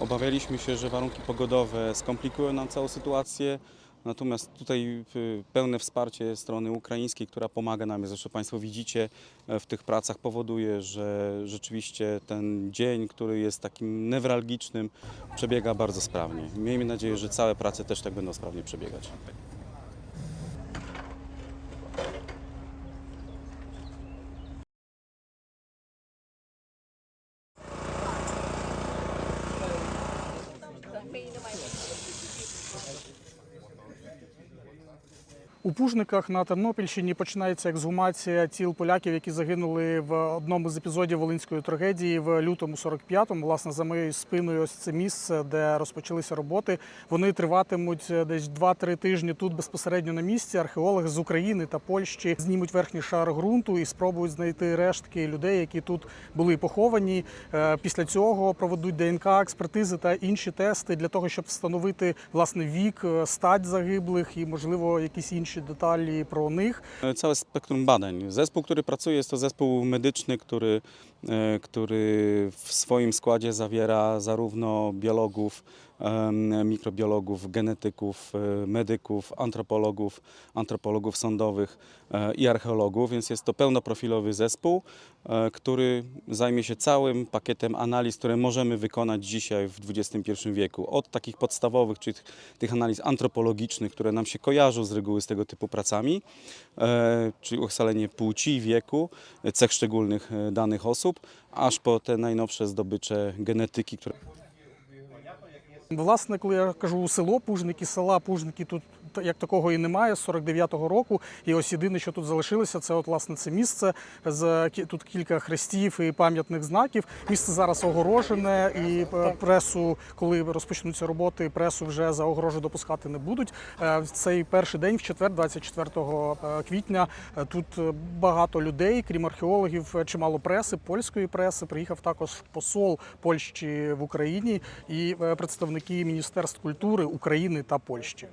Obawialiśmy się, że warunki pogodowe skomplikują nam całą sytuację. Natomiast tutaj y, pełne wsparcie strony ukraińskiej, która pomaga nam, zresztą Państwo widzicie, e, w tych pracach powoduje, że rzeczywiście ten dzień, który jest takim newralgicznym, przebiega bardzo sprawnie. Miejmy nadzieję, że całe prace też tak będą sprawnie przebiegać. У Пужниках на Тернопільщині починається ексгумація тіл поляків, які загинули в одному з епізодів Волинської трагедії в лютому 45-му. Власне, за моєю спиною ось це місце, де розпочалися роботи. Вони триватимуть десь 2-3 тижні тут безпосередньо на місці. Археологи з України та Польщі знімуть верхній шар ґрунту і спробують знайти рештки людей, які тут були поховані. Е, Після цього проведуть ДНК, експертизи та інші тести для того, щоб встановити власне вік, е, стать загиблих і, можливо, якісь інші деталі про них. E, Całe spektrum badań. Zespół, który pracuje, jest to zespół medyczny, który, e, który w swoim składzie zawiera zarówno biologów, mikrobiologów, genetyków, e, medyków, antropologów, antropologów sądowych e, i archeologów, więc jest to pełnoprofilowy zespół, e, który zajmie się całym pakietem analiz, które możemy wykonać dzisiaj w XXI wieku. Od takich podstawowych, czyli tych- analiz antropologicznych, które nam się kojarzą z reguły z tego typu pracami, e, czyli ustalenie płci, wieku, e, cech szczególnych e, danych osób, aż po te najnowsze zdobycze genetyki, które Власне, коли я кажу село Пужники, села Пужники тут як такого і немає з 49-го року. І ось єдине, що тут залишилося, це от власне це місце з тут кілька хрестів і пам'ятних знаків. Місце зараз огорожене, і е, пресу, коли розпочнуться роботи, пресу вже за огорожу допускати не будуть. Е, В цей перший день, в четвер, 24 е, квітня, тут багато людей, крім археологів, чимало преси, польської преси. Приїхав також посол Польщі в Україні і представники міністерств культури України та Польщі.